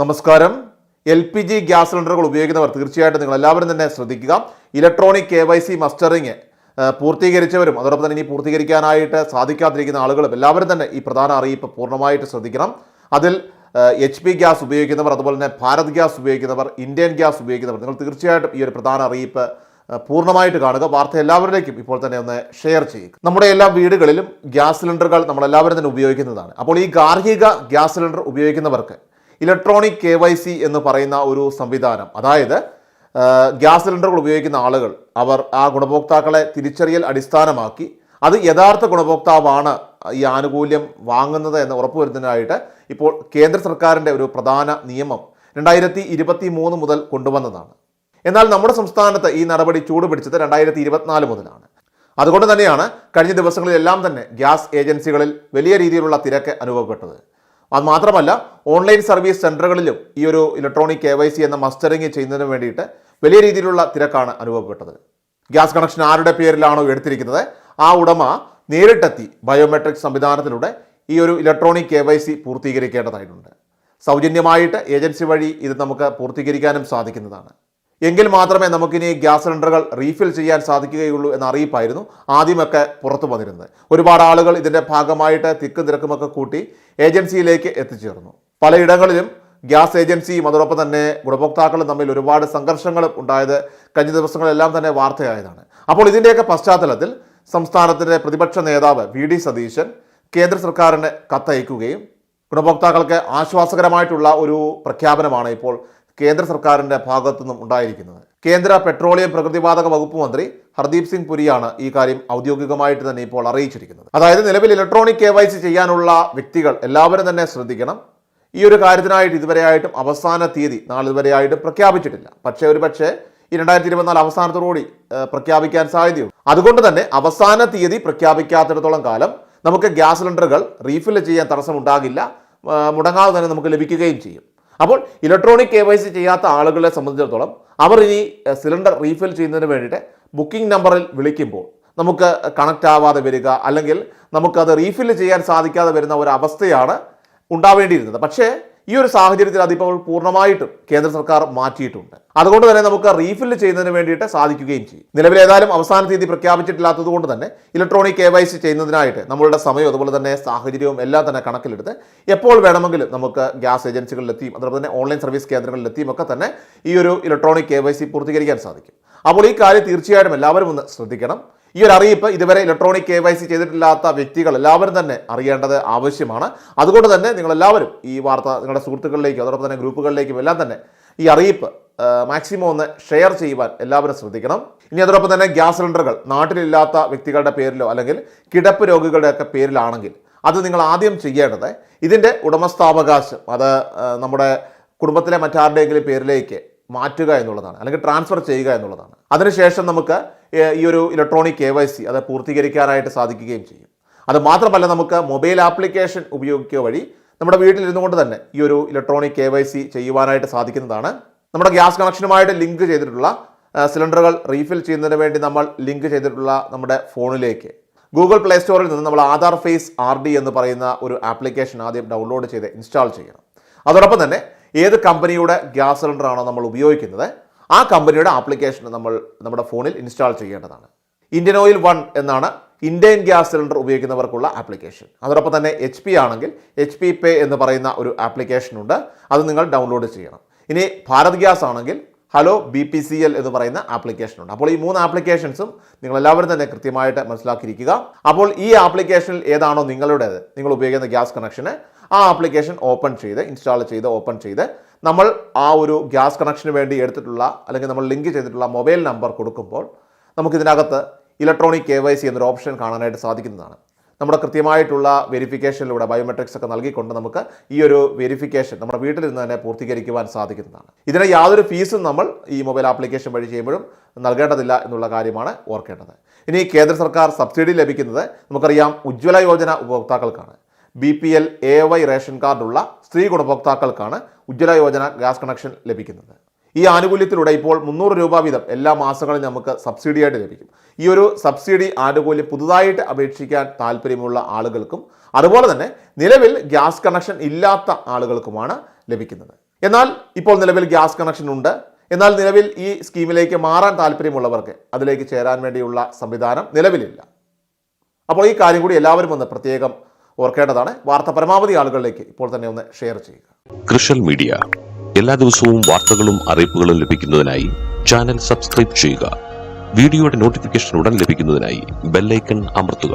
നമസ്കാരം. L P G gas സിലിണ്ടറുകൾ ഉപയോഗിക്കുന്നവർ തീർച്ചയായിട്ടും നിങ്ങൾ എല്ലാവരും തന്നെ ശ്രദ്ധിക്കുക. Electronic K Y C mustering പൂർത്തീകരിച്ചവരും അതോടൊപ്പം തന്നെ ഇനി പൂർത്തീകരിക്കാനായിട്ട് സാധിക്കാതിരിക്കുന്ന ആളുകളും എല്ലാവരും തന്നെ ഈ പ്രധാന അറിയിപ്പ് പൂർണമായിട്ട് ശ്രദ്ധിക്കണം. അതിൽ എച്ച് പി ഗ്യാസ് ഉപയോഗിക്കുന്നവർ അതുപോലെ തന്നെ ഭാരത് ഗ്യാസ് ഉപയോഗിക്കുന്നവർ ഇന്ത്യൻ ഗ്യാസ് ഉപയോഗിക്കുന്നവർ നിങ്ങൾ തീർച്ചയായിട്ടും ഈ ഒരു പ്രധാന അറിയിപ്പ് പൂർണമായിട്ട് കാണുക. വാർത്ത എല്ലാവരിലേക്കും ഇപ്പോൾ തന്നെ ഒന്ന് ഷെയർ ചെയ്യുക. നമ്മുടെ എല്ലാ വീടുകളിലും ഗ്യാസ് സിലിണ്ടറുകൾ നമ്മളെല്ലാവരും തന്നെ ഉപയോഗിക്കുന്നതാണ്. അപ്പോൾ ഈ ഗാർഹിക ഗ്യാസ് സിലിണ്ടർ ഉപയോഗിക്കുന്നവർക്ക് ഇലക്ട്രോണിക് കെ വൈ സി എന്ന് പറയുന്ന ഒരു സംവിധാനം. അതായത് ഗ്യാസ് സിലിണ്ടറുകൾ ഉപയോഗിക്കുന്ന ആളുകൾ അവർ ആ ഗുണഭോക്താക്കളെ തിരിച്ചറിയൽ അടിസ്ഥാനമാക്കി അത് യഥാർത്ഥ ഗുണഭോക്താവാണ് ഈ ആനുകൂല്യം വാങ്ങുന്നത് എന്ന് ഉറപ്പുവരുത്തുന്നതിനായിട്ട് ഇപ്പോൾ കേന്ദ്ര സർക്കാരിന്റെ ഒരു പ്രധാന നിയമം രണ്ടായിരത്തി ഇരുപത്തി മൂന്ന് മുതൽ കൊണ്ടുവന്നതാണ്. എന്നാൽ നമ്മുടെ സംസ്ഥാനത്ത് ഈ നടപടി ചൂടുപിടിച്ചത് രണ്ടായിരത്തി ഇരുപത്തിനാല് മുതലാണ്. അതുകൊണ്ട് തന്നെയാണ് കഴിഞ്ഞ ദിവസങ്ങളിലെല്ലാം തന്നെ ഗ്യാസ് ഏജൻസികളിൽ വലിയ രീതിയിലുള്ള തിരക്ക് അനുഭവപ്പെട്ടത്. അത് മാത്രമല്ല ഓൺലൈൻ സർവീസ് സെന്ററുകളിലും ഈ ഒരു ഇലക്ട്രോണിക് കെ വൈ സി എന്ന മസ്റ്ററിങ് ചെയ്യുന്നതിന് വേണ്ടിയിട്ട് വലിയ രീതിയിലുള്ള തിരക്കാണ് അനുഭവപ്പെട്ടത്. ഗ്യാസ് കണക്ഷൻ ആരുടെ പേരിലാണോ എടുത്തിരിക്കുന്നത്? ആ ഉടമ നേരിട്ടെത്തി ബയോമെട്രിക് സംവിധാനത്തിലൂടെ ഈ ഒരു ഇലക്ട്രോണിക് കെ വൈ സി പൂർത്തീകരിക്കേണ്ടതായിട്ടുണ്ട്. സൗജന്യമായിട്ട് ഏജൻസി വഴി ഇത് നമുക്ക് പൂർത്തീകരിക്കാനും സാധിക്കുന്നതാണ്. എങ്കിൽ മാത്രമേ നമുക്കിനി ഗ്യാസ് സിലിണ്ടറുകൾ റീഫിൽ ചെയ്യാൻ സാധിക്കുകയുള്ളൂ എന്ന അറിയിപ്പായിരുന്നു ആദ്യമൊക്കെ പുറത്തു വന്നിരുന്നത്. ഒരുപാട് ആളുകൾ ഇതിന്റെ ഭാഗമായിട്ട് തിക്കും തിരക്കുമൊക്കെ കൂട്ടി ഏജൻസിയിലേക്ക് എത്തിച്ചേർന്നു. പലയിടങ്ങളിലും ഗ്യാസ് ഏജൻസിയും അതോടൊപ്പം തന്നെ ഗുണഭോക്താക്കളും തമ്മിൽ ഒരുപാട് സംഘർഷങ്ങളും ഉണ്ടായത് കഴിഞ്ഞ ദിവസങ്ങളെല്ലാം തന്നെ വാർത്തയായതാണ്. അപ്പോൾ ഇതിന്റെയൊക്കെ പശ്ചാത്തലത്തിൽ സംസ്ഥാനത്തിന്റെ പ്രതിപക്ഷ നേതാവ് വി ഡി സതീശൻ കേന്ദ്ര സർക്കാരിന് കത്തയക്കുകയും ഗുണഭോക്താക്കൾക്ക് ആശ്വാസകരമായിട്ടുള്ള ഒരു പ്രഖ്യാപനമാണ് ഇപ്പോൾ കേന്ദ്ര സർക്കാരിന്റെ ഭാഗത്തു നിന്നും ഉണ്ടായിരിക്കുന്നത്. കേന്ദ്ര പെട്രോളിയം പ്രകൃതിവാതക വകുപ്പ് മന്ത്രി ഹർദീപ് സിംഗ് പുരിയാണ് ഈ കാര്യം ഔദ്യോഗികമായിട്ട് തന്നെ ഇപ്പോൾ അറിയിച്ചിരിക്കുന്നത്. അതായത് നിലവിൽ ഇലക്ട്രോണിക് കെ ചെയ്യാനുള്ള വ്യക്തികൾ എല്ലാവരും തന്നെ ശ്രദ്ധിക്കണം. ഈ ഒരു കാര്യത്തിനായിട്ട് ഇതുവരെയായിട്ടും അവസാന തീയതി നാളിതുവരെയായിട്ടും പ്രഖ്യാപിച്ചിട്ടില്ല. പക്ഷേ ഒരു പക്ഷേ ഈ രണ്ടായിരത്തി ഇരുപത്തിനാല് അവസാനത്തോടുകൂടി പ്രഖ്യാപിക്കാൻ സാധ്യതയുണ്ട്. അതുകൊണ്ട് തന്നെ അവസാന തീയതി പ്രഖ്യാപിക്കാത്തിടത്തോളം കാലം നമുക്ക് ഗ്യാസ് സിലിണ്ടറുകൾ റീഫിൽ ചെയ്യാൻ തടസ്സമുണ്ടാകില്ല. മുടങ്ങാതെ തന്നെ നമുക്ക് ലഭിക്കുകയും ചെയ്യും. അപ്പോൾ ഇലക്ട്രോണിക് കെ വൈ സി ചെയ്യാത്ത ആളുകളെ സംബന്ധിച്ചിടത്തോളം അവർ ഇനി സിലിണ്ടർ റീഫിൽ ചെയ്യുന്നതിന് വേണ്ടിയിട്ട് ബുക്കിംഗ് നമ്പറിൽ വിളിക്കുമ്പോൾ നമുക്ക് കണക്റ്റ് ആവാതെ വരിക അല്ലെങ്കിൽ നമുക്കത് റീഫിൽ ചെയ്യാൻ സാധിക്കാതെ വരുന്ന ഒരു അവസ്ഥയാണ് ഉണ്ടാവേണ്ടിയിരുന്നത്. പക്ഷേ ഈ ഒരു സാഹചര്യത്തിൽ അതിപ്പോൾ പൂർണമായിട്ടും കേന്ദ്ര സർക്കാർ മാറ്റിയിട്ടുണ്ട്. അതുകൊണ്ട് തന്നെ നമുക്ക് റീഫിൽ ചെയ്യുന്നതിന് വേണ്ടിയിട്ട് സാധിക്കുകയും ചെയ്യും. നിലവിൽ ഏതായാലും അവസാന തീയതി പ്രഖ്യാപിച്ചിട്ടില്ലാത്തത് കൊണ്ട് തന്നെ ഇലക്ട്രോണിക് കെ വൈ സി ചെയ്യുന്നതിനായിട്ട് നമ്മളുടെ സമയം അതുപോലെ തന്നെ സാഹചര്യവും എല്ലാം തന്നെ കണക്കിലെടുത്ത് എപ്പോൾ വേണമെങ്കിലും നമുക്ക് ഗ്യാസ് ഏജൻസികളിലെത്തിയും അതുപോലെ തന്നെ ഓൺലൈൻ സർവീസ് കേന്ദ്രങ്ങളിലെത്തിയും ഒക്കെ തന്നെ ഈ ഒരു ഇലക്ട്രോണിക് കെ വൈ സി പൂർത്തീകരിക്കാൻ സാധിക്കും. അപ്പോൾ ഈ കാര്യം തീർച്ചയായിട്ടും എല്ലാവരും ഒന്ന് ശ്രദ്ധിക്കണം. ഈ ഒരു അറിയിപ്പ് ഇതുവരെ ഇലക്ട്രോണിക് കെ വൈ സി ചെയ്തിട്ടില്ലാത്ത വ്യക്തികൾ എല്ലാവരും തന്നെ അറിയേണ്ടത് ആവശ്യമാണ്. അതുകൊണ്ട് തന്നെ നിങ്ങളെല്ലാവരും ഈ വാർത്ത നിങ്ങളുടെ സുഹൃത്തുക്കളിലേക്കും അതോടൊപ്പം തന്നെ ഗ്രൂപ്പുകളിലേക്കും എല്ലാം തന്നെ ഈ അറിയിപ്പ് മാക്സിമം ഒന്ന് ഷെയർ ചെയ്യുവാൻ എല്ലാവരും ശ്രദ്ധിക്കണം. ഇനി അതോടൊപ്പം തന്നെ ഗ്യാസ് സിലിണ്ടറുകൾ നാട്ടിലില്ലാത്ത വ്യക്തികളുടെ പേരിലോ അല്ലെങ്കിൽ കിടപ്പ് രോഗികളുടെയൊക്കെ പേരിലാണെങ്കിൽ അത് നിങ്ങൾ ആദ്യം ചെയ്യേണ്ടത് ഇതിന്റെ ഉടമസ്ഥാവകാശം അത് നമ്മുടെ കുടുംബത്തിലെ മറ്റാരുടെയെങ്കിലും പേരിലേക്ക് മാറ്റുക എന്നുള്ളതാണ് അല്ലെങ്കിൽ ട്രാൻസ്ഫർ ചെയ്യുക എന്നുള്ളതാണ്. അതിനുശേഷം നമുക്ക് ഈ ഒരു ഇലക്ട്രോണിക് കെ വൈ സി അത് പൂർത്തീകരിക്കാനായിട്ട് സാധിക്കുകയും ചെയ്യും. അത് മാത്രമല്ല നമുക്ക് മൊബൈൽ ആപ്ലിക്കേഷൻ ഉപയോഗിക്കുക വഴി നമ്മുടെ വീട്ടിലിരുന്നു കൊണ്ട് തന്നെ ഈ ഒരു ഇലക്ട്രോണിക് കെ വൈ സി ചെയ്യുവാനായിട്ട് സാധിക്കുന്നതാണ്. നമ്മുടെ ഗ്യാസ് കണക്ഷനുമായിട്ട് ലിങ്ക് ചെയ്തിട്ടുള്ള സിലിണ്ടറുകൾ റീഫിൽ ചെയ്യുന്നതിന് വേണ്ടി നമ്മൾ ലിങ്ക് ചെയ്തിട്ടുള്ള നമ്മുടെ ഫോണിലേക്ക്. ഗൂഗിൾ പ്ലേ സ്റ്റോറിൽ നിന്ന് നമ്മൾ ആധാർ ഫേസ് ആർ ഡി എന്ന് പറയുന്ന ഒരു ആപ്ലിക്കേഷൻ ആദ്യം ഡൗൺലോഡ് ചെയ്ത് ഇൻസ്റ്റാൾ ചെയ്യണം. അതോടൊപ്പം തന്നെ ഏത് കമ്പനിയുടെ ഗ്യാസ് സിലിണ്ടറാണോ നമ്മൾ ഉപയോഗിക്കുന്നത് ആ കമ്പനിയുടെ ആപ്ലിക്കേഷൻ നമ്മൾ നമ്മുടെ ഫോണിൽ ഇൻസ്റ്റാൾ ചെയ്യേണ്ടതാണ്. ഇന്ത്യൻ ഓയിൽ വൺ എന്നാണ് ഇന്ത്യൻ ഗ്യാസ് സിലിണ്ടർ ഉപയോഗിക്കുന്നവർക്കുള്ള ആപ്ലിക്കേഷൻ. അതോടൊപ്പം തന്നെ എച്ച് പി ആണെങ്കിൽ എച്ച് പി പേ എന്ന് പറയുന്ന ഒരു ആപ്ലിക്കേഷനുണ്ട് അത് നിങ്ങൾ ഡൗൺലോഡ് ചെയ്യണം. ഇനി ഭാരത് ഗ്യാസ് ആണെങ്കിൽ hello B P C L എന്ന് പറയുന്ന ആപ്ലിക്കേഷനുണ്ട് അപ്പോൾ ഈ മൂന്ന് ആപ്ലിക്കേഷൻസും നിങ്ങൾ എല്ലാവരും തന്നെ കൃത്യമായിട്ട് മനസ്സിലാക്കിയിരിക്കുക. അപ്പോൾ ഈ ആപ്ലിക്കേഷനിൽ ഏതാണോ നിങ്ങളുടേത് നിങ്ങൾ ഉപയോഗിക്കുന്ന ഗ്യാസ് കണക്ഷന് ആ ആപ്ലിക്കേഷൻ ഓപ്പൺ ചെയ്ത് ഇൻസ്റ്റാൾ ചെയ്ത് ഓപ്പൺ ചെയ്ത് നമ്മൾ ആ ഒരു ഗ്യാസ് കണക്ഷന് വേണ്ടി എടുത്തിട്ടുള്ള അല്ലെങ്കിൽ നമ്മൾ ലിങ്ക് ചെയ്തിട്ടുള്ള മൊബൈൽ നമ്പർ കൊടുക്കുമ്പോൾ നമുക്കിതിനകത്ത് ഇലക്ട്രോണിക് കെ വൈ സി എന്നൊരു ഓപ്ഷൻ കാണാനായിട്ട് സാധിക്കുന്നതാണ്. നമ്മുടെ കൃത്യമായിട്ടുള്ള വെരിഫിക്കേഷനിലൂടെ ബയോമെട്രിക്സ് ഒക്കെ നൽകിക്കൊണ്ട് നമുക്ക് ഈ ഒരു വെരിഫിക്കേഷൻ നമ്മുടെ വീട്ടിലിരുന്ന് തന്നെ പൂർത്തീകരിക്കുവാൻ സാധിക്കുന്നതാണ്. ഇതിന് യാതൊരു ഫീസും നമ്മൾ ഈ മൊബൈൽ ആപ്ലിക്കേഷൻ വഴി ചെയ്യുമ്പോഴും നൽകേണ്ടതില്ല എന്നുള്ള കാര്യമാണ് ഓർക്കേണ്ടത്. ഇനി കേന്ദ്ര സർക്കാർ സബ്സിഡി ലഭിക്കുന്നത് നമുക്കറിയാം Ujjwala Yojana ഉപഭോക്താക്കൾക്കാണ്. B P L A Y ration കാർഡുള്ള സ്ത്രീ ഗുണഭോക്താക്കൾക്കാണ് ഉജ്ജ്വല യോജന ഗ്യാസ് കണക്ഷൻ ലഭിക്കുന്നത്. ഈ ആനുകൂല്യത്തിലൂടെ ഇപ്പോൾ മുന്നൂറ് രൂപ വീതം എല്ലാ മാസങ്ങളും നമുക്ക് സബ്സിഡിയായിട്ട് ലഭിക്കും. ഈ ഒരു സബ്സിഡി ആനുകൂല്യം പുതുതായിട്ട് അപേക്ഷിക്കാൻ താല്പര്യമുള്ള ആളുകൾക്കും അതുപോലെ തന്നെ നിലവിൽ ഗ്യാസ് കണക്ഷൻ ഇല്ലാത്ത ആളുകൾക്കുമാണ് ലഭിക്കുന്നത്. എന്നാൽ ഇപ്പോൾ നിലവിൽ ഗ്യാസ് കണക്ഷൻ ഉണ്ട്. എന്നാൽ നിലവിൽ ഈ സ്കീമിലേക്ക് മാറാൻ താല്പര്യമുള്ളവർക്ക് അതിലേക്ക് ചേരാൻ വേണ്ടിയുള്ള സംവിധാനം നിലവിലില്ല. അപ്പോൾ ഈ കാര്യം കൂടി എല്ലാവരും ഒന്ന് പ്രത്യേകം ഓർക്കേണ്ടതാണ്. വാർത്ത പരമാവധി ആളുകളിലേക്ക് ഇപ്പോൾ തന്നെ ഒന്ന് ഷെയർ ചെയ്യുക. കൃഷൽ മീഡിയ. എല്ലാ ദിവസവും വാർത്തകളും അറിയിപ്പുകളും ലഭിക്കുന്നതിനായി ചാനൽ സബ്സ്ക്രൈബ് ചെയ്യുക. വീഡിയോയുടെ നോട്ടിഫിക്കേഷൻ ഉടൻ ലഭിക്കുന്നതിനായി ബെല്ലൈക്കൺ അമർത്തുക.